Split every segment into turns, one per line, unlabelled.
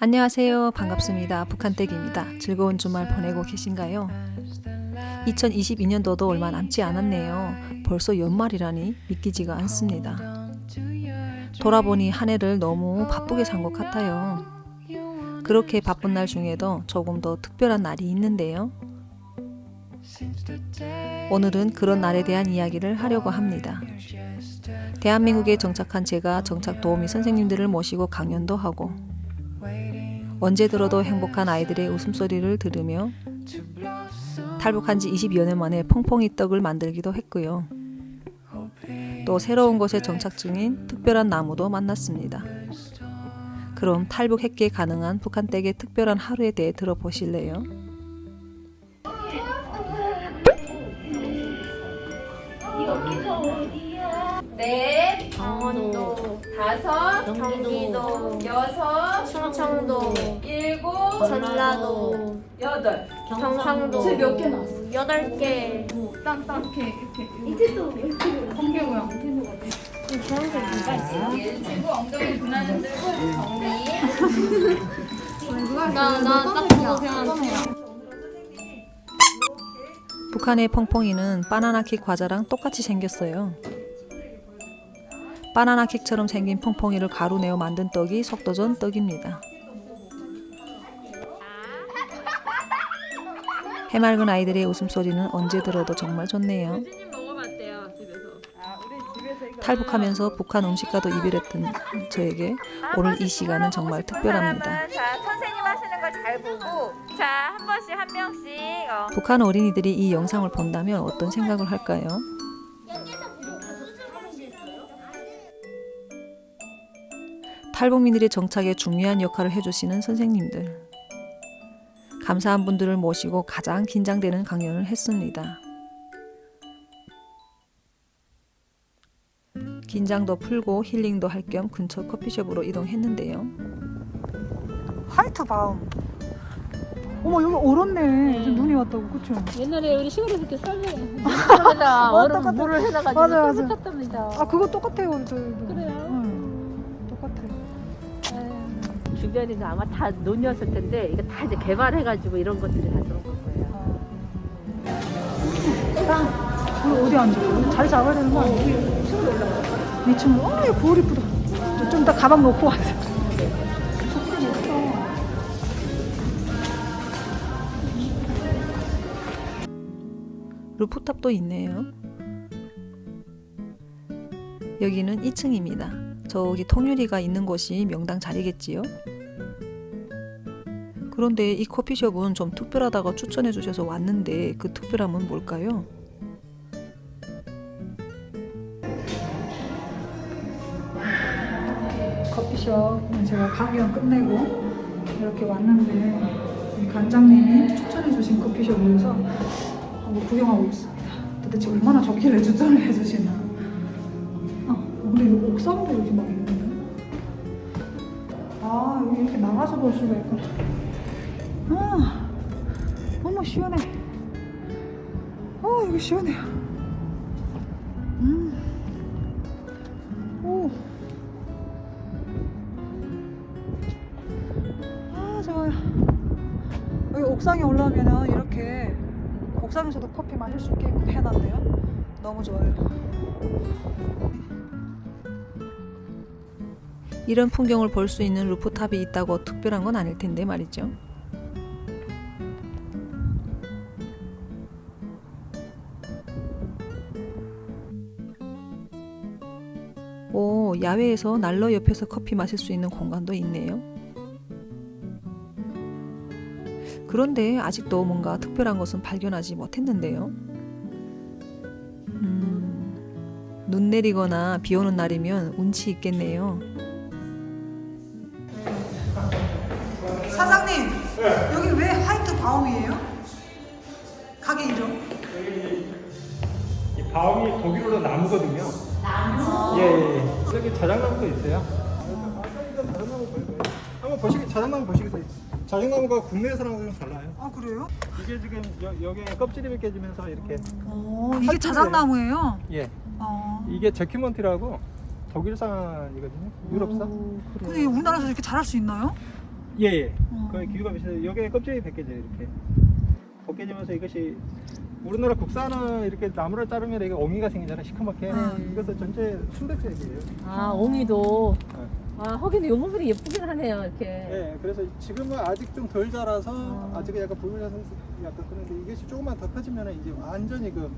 안녕하세요. 반갑습니다. 북한댁입니다. 즐거운 주말 보내고 계신가요? 2022년도도 얼마 남지 않았네요. 벌써 연말이라니 믿기지가 않습니다. 돌아보니 한 해를 너무 바쁘게 산 것 같아요. 그렇게 바쁜 날 중에도 조금 더 특별한 날이 있는데요. 오늘은 그런 날에 대한 이야기를 하려고 합니다. 대한민국에 정착한 제가 정착 도우미 선생님들을 모시고 강연도 하고 언제 들어도 행복한 아이들의 웃음소리를 들으며 탈북한 지 20여 년 만에 퐁퐁이 떡을 만들기도 했고요. 또 새로운 곳에 정착 중인 특별한 나무도 만났습니다. 그럼 탈북 핵계 가능한 북한 댁의 특별한 하루에 대해 들어보실래요?
넷,
강원도,
다섯,
경기도,
여섯,
충청도,
일곱,
전라도,
여덟.
경상도.
지금 몇개 나왔어?
여덟 개.
땅땅 이렇게 이렇게 또 번개 모양
주황색 누가 있어요?
일치고 엉덩이 분하는 들고 정리.
나나딱 보고 그냥
북한의 펑펑이는 바나나킥 과자랑 똑같이 생겼어요. 바나나 킥처럼 생긴 펑펑이를 가루 내어 만든 떡이 속도전 떡입니다. 해맑은 아이들의 웃음소리는 언제 들어도 정말 좋네요. 탈북하면서 북한 음식과도 이별했던 저에게 오늘 이 시간은 정말 특별합니다.
자, 선생님 하시는 거잘 보고, 자, 한 번씩 한 명씩. 어.
북한 어린이들이 이 영상을 본다면 어떤 생각을 할까요? 탈북민들의 정착에 중요한 역할을 해주시는 선생님들. 감사한 분들을 모시고 가장 긴장되는 강연을 했습니다. 긴장도 풀고 힐링도 할 겸 근처 커피숍으로 이동했는데요.
화이트 바움 어머 여기 얼었네 지금 눈이 왔다고 그쵸?
옛날에 우리 시골에서 이렇게 썰매에다 얼음
똑같아.
물을 해놔가지고
맞아, 맞아.
썰매 탔답니다.
아 그거 똑같아요 우리 저희도
그래요? 주변이 아마 다 논이었을 텐데 이거 다 이제 개발해가지고 이런 것들이 다 들어온 거예요.
땅 우리 어디 앉아? 자리 잡아야 되는 거 아니야? 2층으로 올라가 2층으로? 어 이거 거울 이쁘다 좀 이따 가방 놓고 와서
루프탑도 있네요. 여기는 2층입니다. 저기 통유리가 있는 곳이 명당 자리겠지요? 그런데 이 커피숍은 좀 특별하다고 추천해 주셔서 왔는데 그 특별함은 뭘까요?
커피숍 제가 강연 끝내고 이렇게 왔는데 우리 관장님이 추천해 주신 커피숍이어서 한번 구경하고 있습니다. 도대체 얼마나 좋길래 추천을 해 주시나. 아, 근데 이거 옥상도 이렇게 막 있는데. 아, 여기 이렇게 나가서 볼 수가 있구나. 아, 너무 시원해. 어, 여기 시원해요. 음. 오. 아 좋아요 여기 옥상에 올라오면은 이렇게 옥상에서도 커피 마실 수 있게 해놨네요 너무 좋아요
이런 풍경을 볼 수 있는 루프탑이 있다고 특별한 건 아닐 텐데 말이죠. 오, 야외에서 난로 옆에서 커피 마실 수 있는 공간도 있네요. 그런데 아직도 뭔가 특별한 것은 발견하지 못했는데요. 음, 눈 내리거나 비 오는 날이면 운치 있겠네요.
사장님 여기 왜 화이트 바움이에요? 가게 이름
이 바움이 독일어로 나무거든요. 나무? 예, 예, 예. 여기 자작나무도 있어요. 한번 보시겠, 자작나무 보시겠어요? 자작나무가 국내에서랑 좀 달라요.
아 그래요?
이게 지금 여, 여기 껍질이 벗겨지면서 이렇게
어 이게. 자작나무예요?
예,
어
이게 제큐먼티라고 독일산이거든요. 유럽산.
근데 우리나라에서 이렇게 자랄 수 있나요?
예, 예.
어.
거의 기후가 비슷해요. 여기 껍질이 벗겨져요, 이렇게. 벗겨지면서 이것이 우리나라 국산은 이렇게 나무를 자르면 이게 옹이가 생기잖아요, 시커멓게.
네.
이것은 전체 순백색이에요.
아 옹이도
네.
아요 부분이 예쁘긴 하네요 이렇게.
예, 그래서 지금은 아직 좀 덜 자라서 아직 약간 부분이라서 약간 그런데 이것이 조금만 더 커지면 이제 완전히 그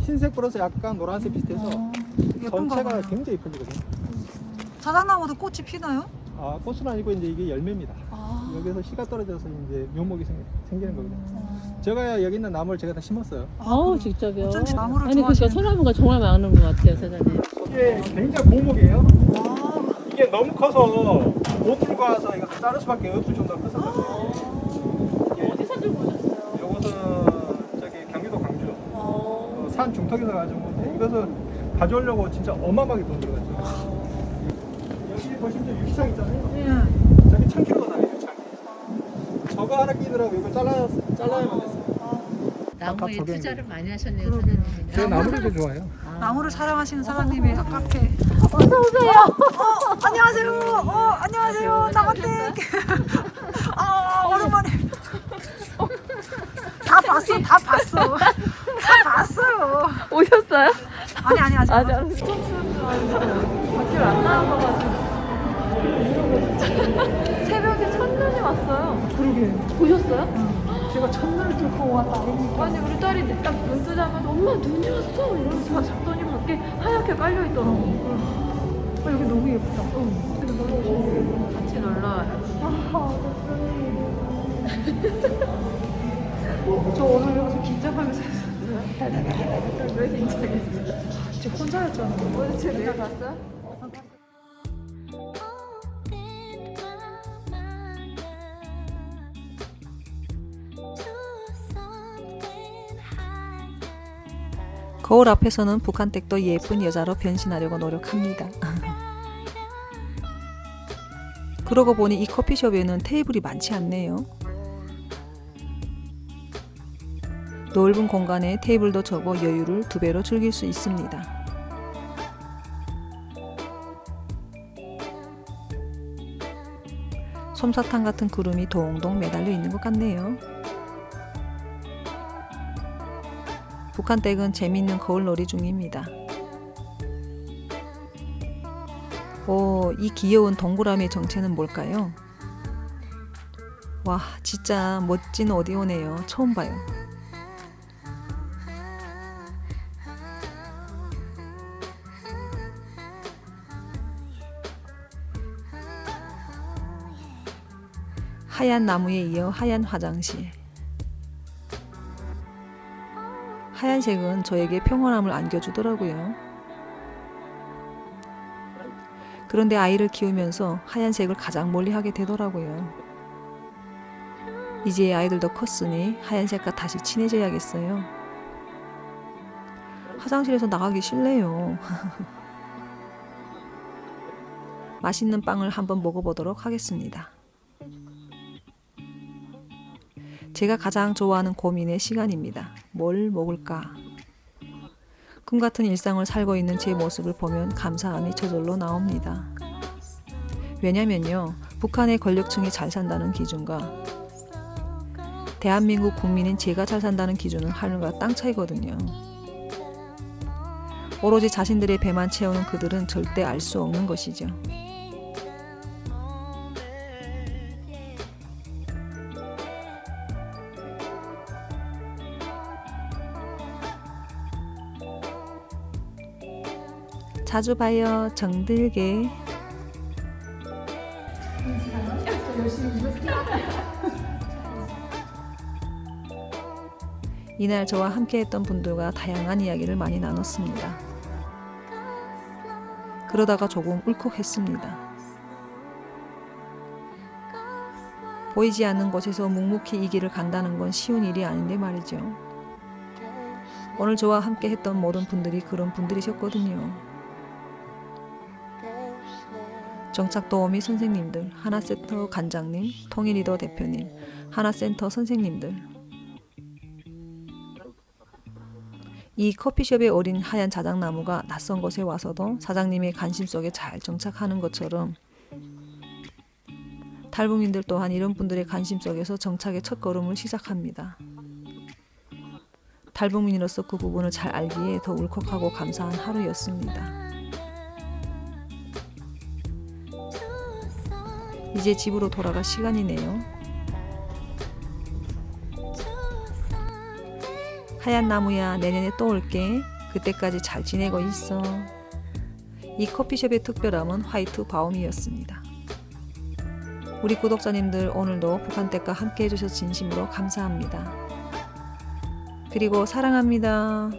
흰색 플러스 약간 노란색 비슷해서
어, 예쁜가
전체가
봐요.
굉장히 이쁘거든요.
자작나무도 꽃이 피나요?
아, 꽃은 아니고 이제 이게 열매입니다.
아.
여기서 씨가 떨어져서 이제 묘목이 생, 생기는 거거든요.
어.
제가 여기 있는 나무를 제가 다 심었어요.
아우 직접요.
어쩐지 나무를
아니 그러니까
좋아하시는
소나무가 정말 많은 것 같아요 사장님.
이게 굉장히 고목이에요.
아,
이게 너무 커서 못 들고 와서 이거 다 자를 수밖에 없을 정도로 컸었거든요. 이게
어디서 들고 오셨어요?
이것은 저기 경기도 광주
어.
어, 산 중턱에서 가져온 건데 이것을 가져오려고 진짜 어마어마하게 돈 들어갔죠. 여기 보시면 유리창 있잖아요.
예.
저기 천 킬로가 나요 유리창. 저거 하나 끼더라고 이거 잘라 잘라야만 됐어요.
나무에 투자를 많이 하셨네요 사장님.
제 나무를 좀 좋아해요.
나무를 사랑하시는 사장님의 카페.
어서 오세요.
어, 안녕하세요. 어, 안녕하세요. 나만테. 아, 오랜만에. 다 봤어, 다 봤어. 다 봤어요.
오셨어요?
아니, 아니, 아직.
아, 안저 밖에 안 나와가지고. 새벽에 첫눈이 왔어요.
그러게.
보셨어요?
제가 첫눈을 뚫고 왔다 아닙니까?
아니 우리 딸이 딱눈 뜨자마자 엄마 눈이 왔어 이러면서 막 잡더니 밖에 하얗게 깔려 있더라고.
어, 여기 너무 예쁘다. 어.
같이 놀러 와요.
저 오늘 여기서 긴장하면서 했어요.
왜 긴장했어?
저 혼자였잖아요.
오늘 제 내가 봤어?
거울 앞에서는 북한댁도 예쁜 여자로 변신하려고 노력합니다. 그러고 보니 이 커피숍에는 테이블이 많지 않네요. 넓은 공간에 테이블도 적어 여유를 두 배로 즐길 수 있습니다. 솜사탕 같은 구름이 동동 매달려 있는 것 같네요. 북한 댁은 재미있는 거울놀이 중입니다. 오, 이 귀여운 동그라미의 정체는 뭘까요? 와, 진짜 멋진 오디오네요. 처음 봐요. 하얀 나무에 이어 하얀 화장실. 하얀색은 저에게 평온함을 안겨주더라고요. 그런데 아이를 키우면서 하얀색을 가장 멀리 하게 되더라고요. 이제 아이들도 컸으니 하얀색과 다시 친해져야겠어요. 화장실에서 나가기 싫네요. 맛있는 빵을 한번 먹어보도록 하겠습니다. 제가 가장 좋아하는 고민의 시간입니다. 뭘 먹을까? 꿈 같은 일상을 살고 있는 제 모습을 보면 감사함이 저절로 나옵니다. 왜냐면요, 북한의 권력층이 잘 산다는 기준과 대한민국 국민인 제가 잘 산다는 기준은 하늘과 땅 차이거든요. 오로지 자신들의 배만 채우는 그들은 절대 알 수 없는 것이죠. 자주 봐요. 정들게. 이날 저와 함께했던 분들과 다양한 이야기를 많이 나눴습니다. 그러다가 조금 울컥했습니다. 보이지 않는 곳에서 묵묵히 이 길을 간다는 건 쉬운 일이 아닌데 말이죠. 오늘 저와 함께 했던 모든 분들이 그런 분들이셨거든요. 정착 도우미 선생님들, 하나센터 관장님, 통일리더 대표님, 하나센터 선생님들. 이 커피숍에 어린 하얀 자작나무가 낯선 곳에 와서도 사장님의 관심 속에 잘 정착하는 것처럼 탈북민들 또한 이런 분들의 관심 속에서 정착의 첫 걸음을 시작합니다. 탈북민으로서 그 부분을 잘 알기에 더 울컥하고 감사한 하루였습니다. 이제 집으로 돌아갈 시간이네요. 하얀 나무야 내년에 또 올게. 그때까지 잘 지내고 있어. 이 커피숍의 특별함은 화이트 바움이었습니다. 우리 구독자님들 오늘도 북한댁과 함께 해주셔서 진심으로 감사합니다. 그리고 사랑합니다.